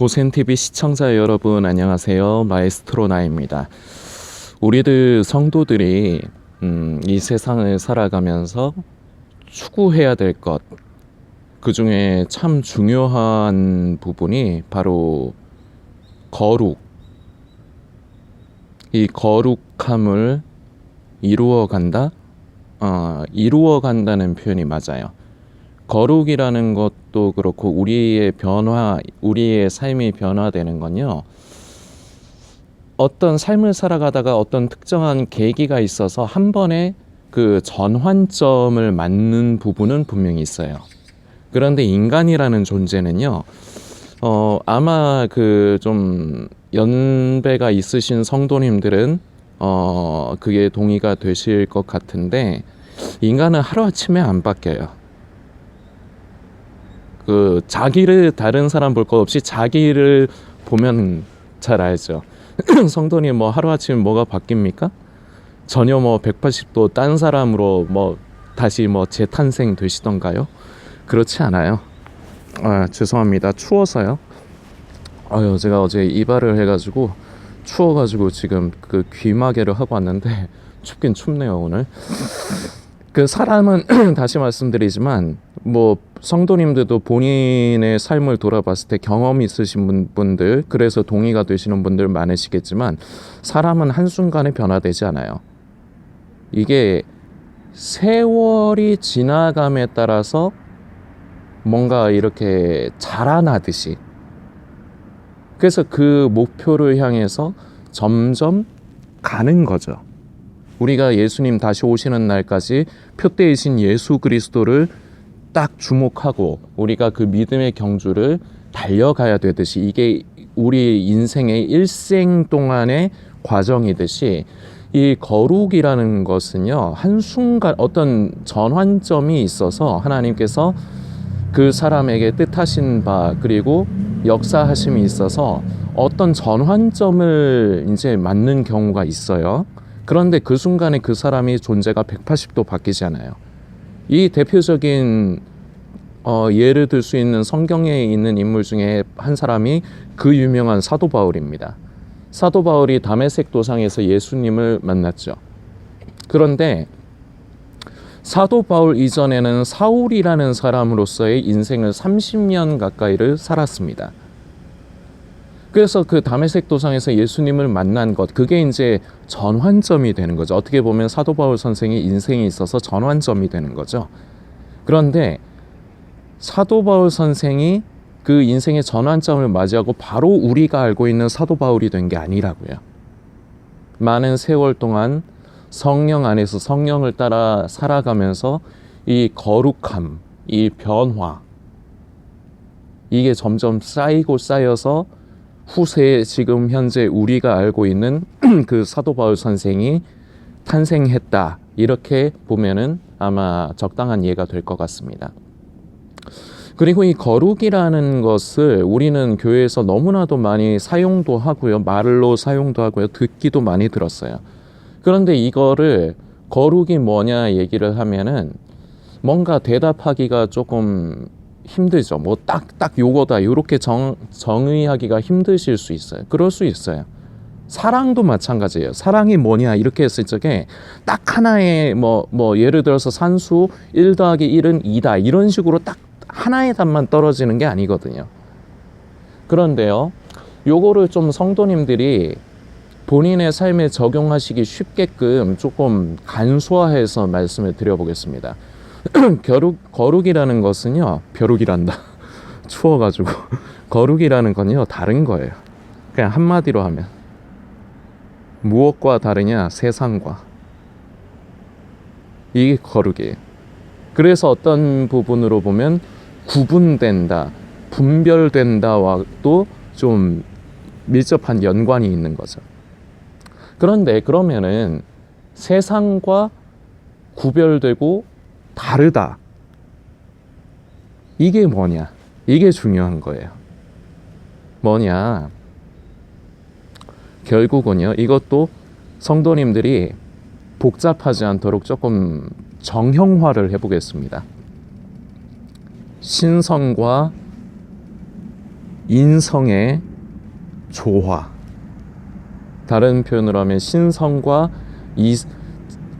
고센TV 시청자 여러분 안녕하세요. 마에스트로 나입니다. 우리들 성도들이 음, 이 세상을 살아가면서 추구해야 될 것, 그 중에 참 중요한 부분이 바로 거룩. 이 거룩함을 이루어 간다? 어, 이루어 간다는 표현이 맞아요. 거룩이라는 것도 그렇고 우리의 변화, 우리의 삶이 변화되는 건요. 어떤 삶을 살아가다가 어떤 특정한 계기가 있어서 한 번에 그 전환점을 맞는 부분은 분명히 있어요. 그런데 인간이라는 존재는요. 어, 아마 그 좀 연배가 있으신 성도님들은 어, 그게 동의가 되실 것 같은데 인간은 하루아침에 안 바뀌어요. 그 자기를 다른 사람 볼 것 없이 자기를 보면 잘 알죠. 성도님 뭐 하루아침에 뭐가 바뀝니까? 전혀 뭐 180도 딴 사람으로 뭐 다시 뭐 재탄생 되시던가요? 그렇지 않아요. 아, 죄송합니다. 추워서요. 아유, 제가 어제 이발을 해가지고 추워가지고 지금 그 귀마개를 하고 왔는데 춥긴 춥네요 오늘. 그 사람은 다시 말씀드리지만 뭐 성도님들도 본인의 삶을 돌아봤을 때 경험 있으신 분- 분들 그래서 동의가 되시는 분들 많으시겠지만 사람은 한순간에 변화되지 않아요. 이게 세월이 지나감에 따라서 뭔가 이렇게 자라나듯이 그래서 그 목표를 향해서 점점 가는 거죠. 우리가 예수님 다시 오시는 날까지 표대이신 예수 그리스도를 딱 주목하고 우리가 그 믿음의 경주를 달려가야 되듯이 이게 우리 인생의 일생 동안의 과정이듯이 이 거룩이라는 것은요 한순간 어떤 전환점이 있어서 하나님께서 그 사람에게 뜻하신 바 그리고 역사하심이 있어서 어떤 전환점을 이제 맞는 경우가 있어요. 그런데 그 순간에 그 사람이 존재가 180도 바뀌지 않아요. 이 대표적인 어, 예를 들 수 있는 성경에 있는 인물 중에 한 사람이 그 유명한 사도 바울입니다. 사도 바울이 다메섹 도상에서 예수님을 만났죠. 그런데 사도 바울 이전에는 사울이라는 사람으로서의 인생을 30년 가까이를 살았습니다. 그래서 그 다메섹 도상에서 예수님을 만난 것, 그게 이제 전환점이 되는 거죠. 어떻게 보면 사도 바울 선생의 인생이 있어서 전환점이 되는 거죠. 그런데 사도 바울 선생이 그 인생의 전환점을 맞이하고 바로 우리가 알고 있는 사도 바울이 된 게 아니라고요. 많은 세월 동안 성령 안에서 성령을 따라 살아가면서 이 거룩함, 이 변화, 이게 점점 쌓이고 쌓여서 후세에 지금 현재 우리가 알고 있는 그 사도 바울 선생이 탄생했다. 이렇게 보면은 아마 적당한 이해가 될 것 같습니다. 그리고 이 거룩이라는 것을 우리는 교회에서 너무나도 많이 사용도 하고요. 말로 사용도 하고요. 듣기도 많이 들었어요. 그런데 이거를 거룩이 뭐냐 얘기를 하면은 뭔가 대답하기가 조금 힘들죠. 뭐딱딱 요거다. 요렇게 정 정의하기가 힘드실 수 있어요. 그럴 수 있어요. 사랑도 마찬가지예요. 사랑이 뭐냐 이렇게 했을 적에 딱 하나의 뭐뭐 예를 들어서 산수 1 더하기 1은 2다 이런 식으로 딱 하나의 답만 떨어지는 게 아니거든요. 그런데요. 요거를 좀 성도님들이 본인의 삶에 적용하시기 쉽게끔 조금 간소화해서 말씀을 드려보겠습니다. 거룩, 거룩이라는 것은요, 벼룩이란다. 추워가지고. 거룩이라는 건요, 다른 거예요. 그냥 한마디로 하면. 무엇과 다르냐? 세상과. 이게 거룩이에요. 그래서 어떤 부분으로 보면 구분된다, 분별된다와도 좀 밀접한 연관이 있는 거죠. 그런데 그러면은 세상과 구별되고 다르다. 이게 뭐냐? 이게 중요한 거예요. 뭐냐? 결국은요, 이것도 성도님들이 복잡하지 않도록 조금 정형화를 해보겠습니다. 신성과 인성의 조화. 다른 표현으로 하면 신성과 이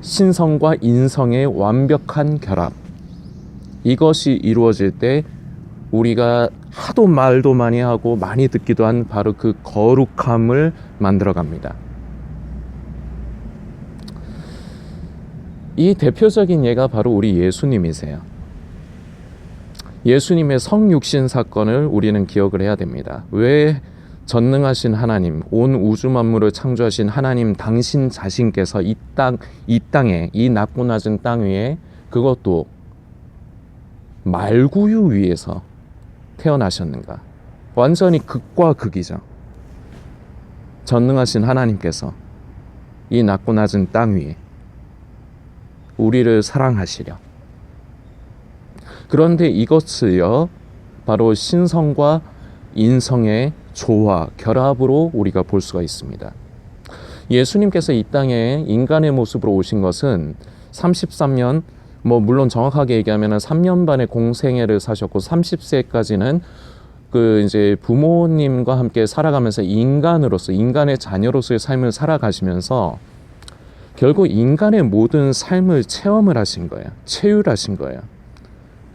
신성과 인성의 완벽한 결합. 이것이 이루어질 때 우리가 하도 말도 많이 하고 많이 듣기도 한 바로 그 거룩함을 만들어 갑니다. 이 대표적인 예가 바로 우리 예수님이세요. 예수님의 성육신 사건을 우리는 기억을 해야 됩니다. 왜 전능하신 하나님, 온 우주 만물을 창조하신 하나님 당신 자신께서 이 땅, 이 땅에, 이 낮고 낮은 땅 위에 그것도 말구유 위에서 태어나셨는가? 완전히 극과 극이죠. 전능하신 하나님께서 이 낮고 낮은 땅 위에 우리를 사랑하시려. 그런데 이것을요, 바로 신성과 인성의 조화, 결합으로 우리가 볼 수가 있습니다. 예수님께서 이 땅에 인간의 모습으로 오신 것은 33년, 뭐 물론 정확하게 얘기하면 3년 반의 공생애를 사셨고 30세까지는 그 이제 부모님과 함께 살아가면서 인간으로서 인간의 자녀로서의 삶을 살아가시면서 결국 인간의 모든 삶을 체험을 하신 거예요. 체휼하신 거예요.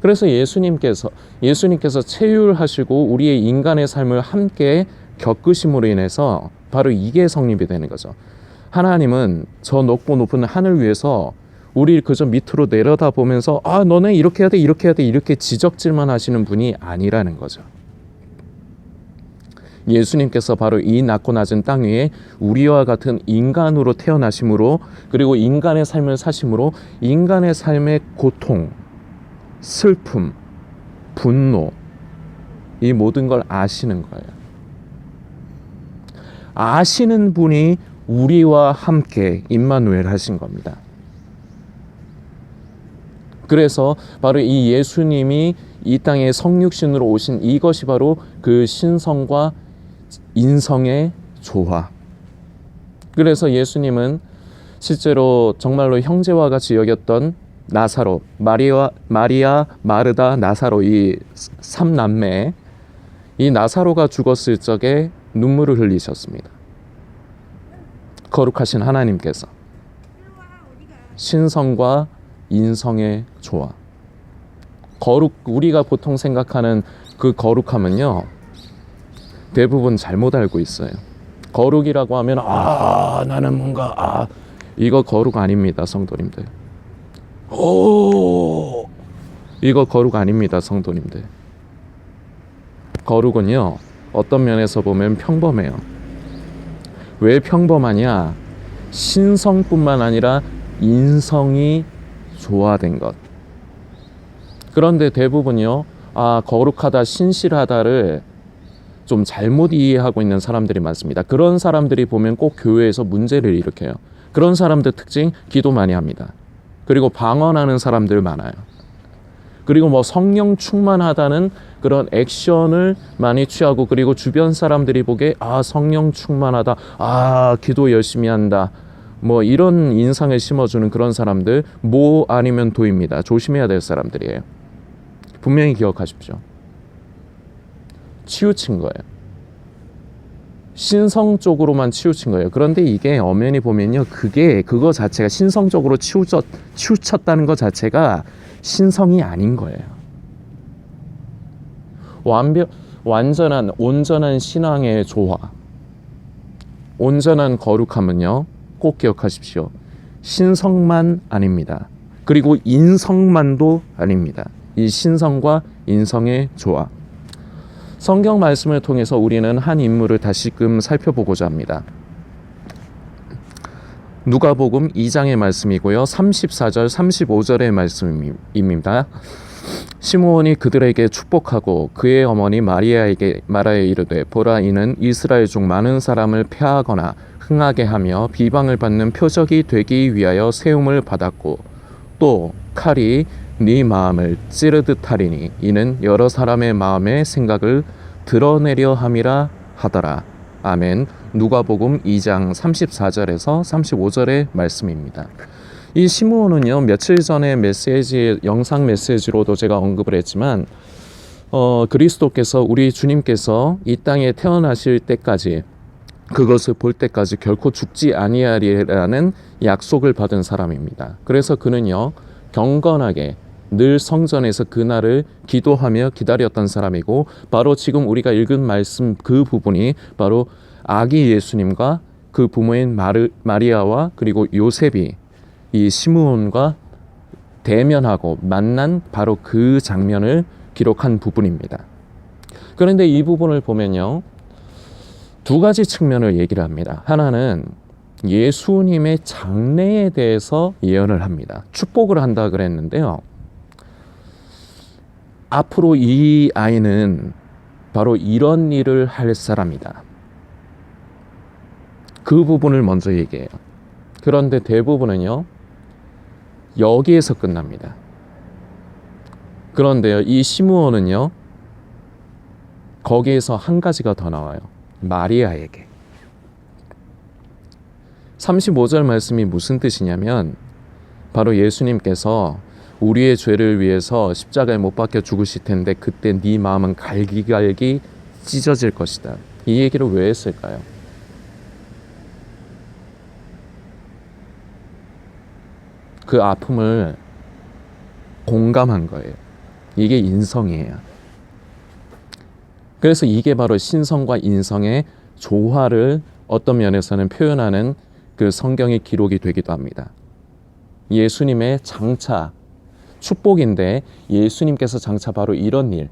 그래서 예수님께서 예수님께서 체휼하시고 우리의 인간의 삶을 함께 겪으심으로 인해서 바로 이게 성립이 되는 거죠. 하나님은 저 높고 높은 하늘 위에서 우리 그저 밑으로 내려다 보면서 아 너네 이렇게 해야 돼 이렇게 해야 돼 이렇게 지적질만 하시는 분이 아니라는 거죠. 예수님께서 바로 이 낮고 낮은 땅 위에 우리와 같은 인간으로 태어나심으로 그리고 인간의 삶을 사심으로 인간의 삶의 고통, 슬픔, 분노 이 모든 걸 아시는 거예요. 아시는 분이 우리와 함께 임마누엘 하신 겁니다. 그래서 바로 이 예수님이 이 땅에 성육신으로 오신 이것이 바로 그 신성과 인성의 조화. 그래서 예수님은 실제로 정말로 형제와 같이 여겼던 나사로, 마리아, 마리아, 마르다, 나사로 이 삼남매 이 나사로가 죽었을 적에 눈물을 흘리셨습니다. 거룩하신 하나님께서 신성과 인성의 조화. 거룩 우리가 보통 생각하는 그 거룩함은요. 대부분 잘못 알고 있어요. 거룩이라고 하면 아 나는 뭔가 아 이거 거룩 아닙니다 성도님들. 오 이거 거룩 아닙니다 성도님들. 거룩은요 어떤 면에서 보면 평범해요. 왜 평범하냐? 신성뿐만 아니라 인성이 조화된 것. 그런데 대부분요, 아, 거룩하다, 신실하다를 좀 잘못 이해하고 있는 사람들이 많습니다. 그런 사람들이 보면 꼭 교회에서 문제를 일으켜요. 그런 사람들 특징, 기도 많이 합니다. 그리고 방언하는 사람들 많아요. 그리고 뭐 성령 충만하다는 그런 액션을 많이 취하고 그리고 주변 사람들이 보기에 아 성령 충만하다. 아 기도 열심히 한다. 뭐 이런 인상을 심어주는 그런 사람들 뭐 아니면 도입니다. 조심해야 될 사람들이에요. 분명히 기억하십시오. 치우친 거예요 신성 쪽으로만 치우친 거예요 그런데 이게 엄연히 보면요 그게 그거 자체가 신성적으로 치우쳤, 치우쳤다는 것 자체가 신성이 아닌 거예요. 완벽 완전한 온전한 신앙의 조화. 온전한 거룩함은요. 꼭 기억하십시오. 신성만 아닙니다. 그리고 인성만도 아닙니다. 이 신성과 인성의 조화. 성경 말씀을 통해서 우리는 한 인물을 다시금 살펴보고자 합니다. 누가복음 2장의 말씀이고요. 34절, 35절의 말씀입니다. 시므온이 그들에게 축복하고 그의 어머니 마리아에게 말하여 이르되 보라 이는 이스라엘 중 많은 사람을 패하거나 흥하게 하며 비방을 받는 표적이 되기 위하여 세움을 받았고 또 칼이 네 마음을 찌르듯 하리니 이는 여러 사람의 마음의 생각을 드러내려 함이라 하더라. 아멘. 누가복음 2장 34절에서 35절의 말씀입니다. 이 시므온은요 며칠 전에 메시지 영상 메시지로도 제가 언급을 했지만 어, 그리스도께서 우리 주님께서 이 땅에 태어나실 때까지 그것을 볼 때까지 결코 죽지 아니하리라는 약속을 받은 사람입니다. 그래서 그는요 경건하게 늘 성전에서 그날을 기도하며 기다렸던 사람이고 바로 지금 우리가 읽은 말씀 그 부분이 바로 아기 예수님과 그 부모인 마르, 마리아와 그리고 요셉이 이 시므온과 대면하고 만난 바로 그 장면을 기록한 부분입니다. 그런데 이 부분을 보면요. 두 가지 측면을 얘기를 합니다. 하나는 예수님의 장래에 대해서 예언을 합니다. 축복을 한다 그랬는데요. 앞으로 이 아이는 바로 이런 일을 할 사람이다. 그 부분을 먼저 얘기해요. 그런데 대부분은요, 여기에서 끝납니다. 그런데요, 이 시므온은요, 거기에서 한 가지가 더 나와요. 마리아에게. 35절 말씀이 무슨 뜻이냐면, 바로 예수님께서 우리의 죄를 위해서 십자가에 못 박혀 죽으실 텐데, 그때 네 마음은 갈기갈기 찢어질 것이다. 이 얘기를 왜 했을까요? 그 아픔을 공감한 거예요. 이게 인성이에요. 그래서 이게 바로 신성과 인성의 조화를 어떤 면에서는 표현하는 그 성경의 기록이 되기도 합니다. 예수님의 장차, 축복인데 예수님께서 장차 바로 이런 일,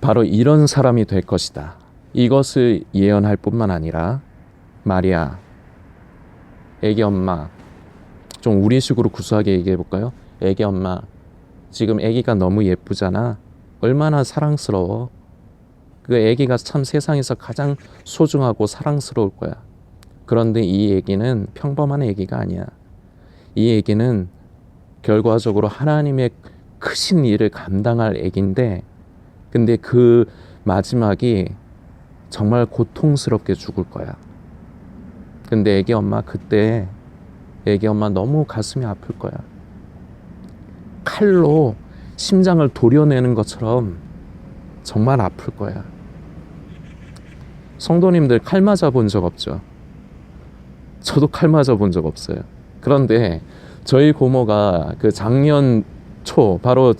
바로 이런 사람이 될 것이다. 이것을 예언할 뿐만 아니라 마리아, 애기 엄마, 좀 우리식으로 구수하게 얘기해 볼까요? 애기 엄마, 지금 애기가 너무 예쁘잖아. 얼마나 사랑스러워. 그 애기가 참 세상에서 가장 소중하고 사랑스러울 거야. 그런데 이 애기는 평범한 애기가 아니야. 이 애기는 결과적으로 하나님의 크신 일을 감당할 애기인데, 근데 그 마지막이 정말 고통스럽게 죽을 거야. 근데 애기 엄마 그때 애기 엄마 너무 가슴이 아플 거야. 칼로 심장을 도려내는 것처럼 정말 아플 거야. 성도님들 칼 맞아 본 적 없죠? 저도 칼 맞아 본 적 없어요. 그런데 저희 고모가 그 작년 초 바로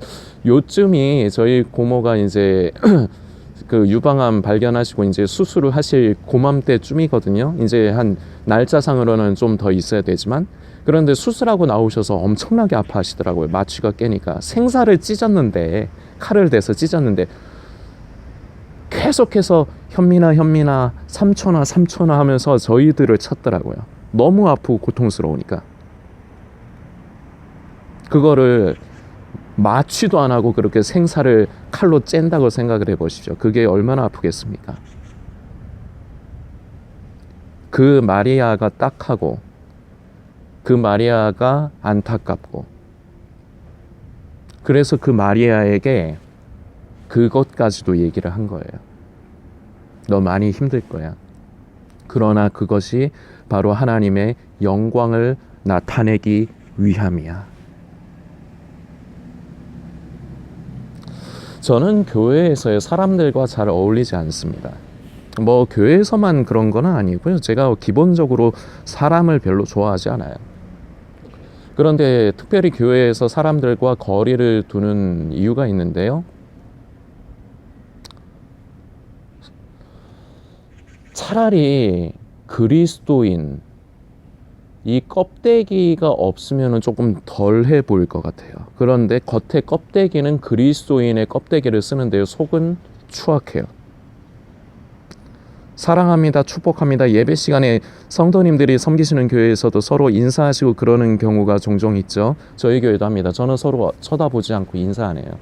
요쯤이 저희 고모가 이제 그 유방암 발견하시고 이제 수술을 하실 고맘때쯤이거든요. 이제 한 날짜상으로는 좀 더 있어야 되지만 그런데 수술하고 나오셔서 엄청나게 아파하시더라고요. 마취가 깨니까 생사를 찢었는데 칼을 대서 찢었는데 계속해서 현민아 현민아 삼촌아 삼촌아 하면서 저희들을 찾더라고요. 너무 아프고 고통스러우니까 그거를 마취도 안 하고 그렇게 생사를 칼로 쨘다고 생각을 해 보십시오. 그게 얼마나 아프겠습니까? 그 마리아가 딱하고 그 마리아가 안타깝고 그래서 그 마리아에게 그것까지도 얘기를 한 거예요. 너 많이 힘들 거야. 그러나 그것이 바로 하나님의 영광을 나타내기 위함이야. 저는 교회에서의 사람들과 잘 어울리지 않습니다. 뭐 교회에서만 그런 건 아니고요. 제가 기본적으로 사람을 별로 좋아하지 않아요. 그런데 특별히 교회에서 사람들과 거리를 두는 이유가 있는데요. 차라리 그리스도인 이 껍데기가 없으면 조금 덜해 보일 것 같아요. 그런데 겉에 껍데기는 그리스도인의 껍데기를 쓰는데요. 속은 추악해요. 사랑합니다. 축복합니다. 예배 시간에 성도님들이 섬기시는 교회에서도 서로 인사하시고 그러는 경우가 종종 있죠. 저희 교회도 합니다. 저는 서로 쳐다보지 않고 인사 안 해요.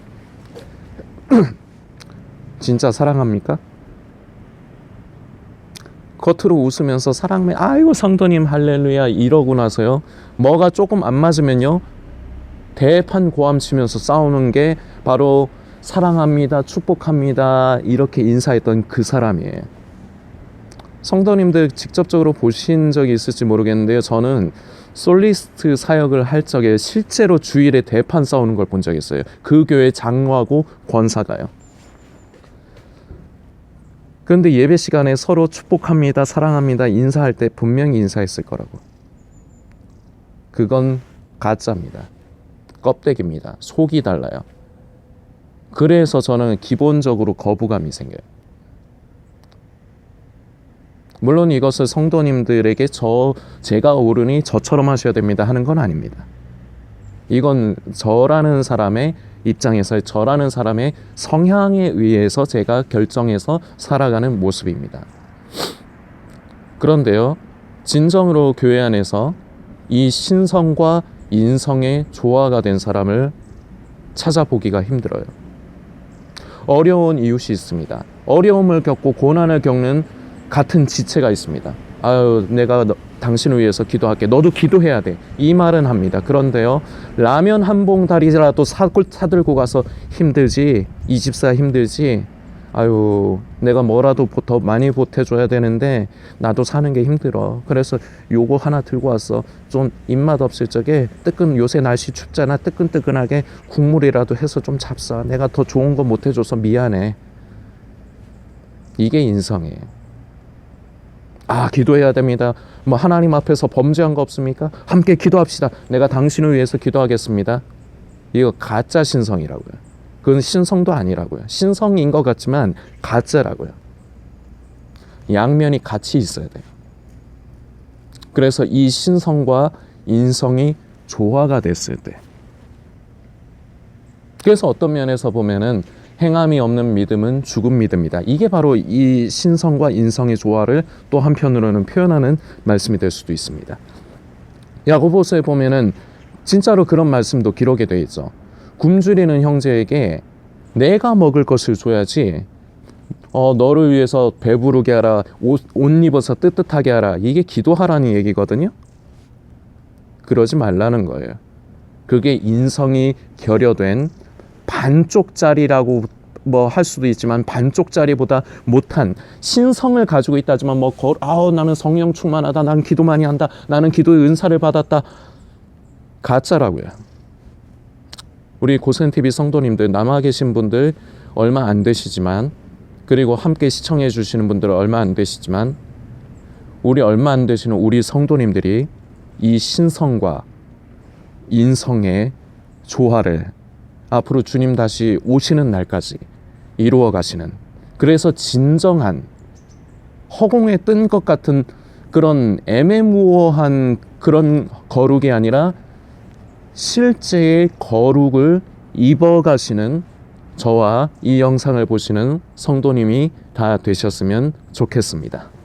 진짜 사랑합니까? 겉으로 웃으면서 사랑해 아이고 성도님 할렐루야 이러고 나서요 뭐가 조금 안 맞으면요 대판 고함 치면서 싸우는 게 바로 사랑합니다 축복합니다 이렇게 인사했던 그 사람이에요 성도님들 직접적으로 보신 적이 있을지 모르겠는데요. 저는 솔리스트 사역을 할 적에 실제로 주일에 대판 싸우는 걸 본 적이 있어요. 그 교회 장로하고 권사가요. 그런데 예배 시간에 서로 축복합니다, 사랑합니다, 인사할 때 분명히 인사했을 거라고. 그건 가짜입니다. 껍데기입니다. 속이 달라요. 그래서 저는 기본적으로 거부감이 생겨요. 물론 이것을 성도님들에게 저 제가 옳으니 저처럼 하셔야 됩니다 하는 건 아닙니다. 이건 저라는 사람의 입장에서 저라는 사람의 성향에 의해서 제가 결정해서 살아가는 모습입니다. 그런데요, 진정으로 교회 안에서 이 신성과 인성의 조화가 된 사람을 찾아보기가 힘들어요. 어려운 이웃이 있습니다. 어려움을 겪고 고난을 겪는 같은 지체가 있습니다. 아유, 내가 너, 당신을 위해서 기도할게. 너도 기도해야 돼. 이 말은 합니다. 그런데요, 라면 한 봉다리라도 사, 사들고 가서 힘들지, 이 집사 힘들지, 아유, 내가 뭐라도 보- 더 많이 보태줘야 되는데, 나도 사는 게 힘들어. 그래서 요거 하나 들고 왔어. 좀 입맛 없을 적에 뜨끈, 요새 날씨 춥잖아. 뜨끈뜨끈하게 국물이라도 해서 좀 잡사. 내가 더 좋은 거 못 해줘서 미안해. 이게 인성이에요. 아, 기도해야 됩니다. 뭐 하나님 앞에서 범죄한 거 없습니까? 함께 기도합시다. 내가 당신을 위해서 기도하겠습니다. 이거 가짜 신성이라고요. 그건 신성도 아니라고요. 신성인 것 같지만 가짜라고요. 양면이 같이 있어야 돼요. 그래서 이 신성과 인성이 조화가 됐을 때 그래서 어떤 면에서 보면은 행함이 없는 믿음은 죽은 믿음이다. 이게 바로 이 신성과 인성의 조화를 또 한편으로는 표현하는 말씀이 될 수도 있습니다. 야고보서에 보면은 진짜로 그런 말씀도 기록이 되어 있죠. 굶주리는 형제에게 내가 먹을 것을 줘야지. 어, 너를 위해서 배부르게 하라, 옷, 옷 입어서 뜨뜻하게 하라. 이게 기도하라는 얘기거든요. 그러지 말라는 거예요. 그게 인성이 결여된 반쪽짜리라고 뭐 할 수도 있지만 반쪽짜리보다 못한 신성을 가지고 있다지만 뭐 거, 아우 나는 성령 충만하다 나는 기도 많이 한다 나는 기도의 은사를 받았다. 가짜라고요. 우리 고센 TV 성도님들 남아 계신 분들 얼마 안 되시지만 그리고 함께 시청해 주시는 분들 얼마 안 되시지만 우리 얼마 안 되시는 우리 성도님들이 이 신성과 인성의 조화를 앞으로 주님 다시 오시는 날까지 이루어 가시는 그래서 진정한 허공에 뜬 것 같은 그런 애매모호한 그런 거룩이 아니라 실제의 거룩을 입어 가시는 저와 이 영상을 보시는 성도님이 다 되셨으면 좋겠습니다.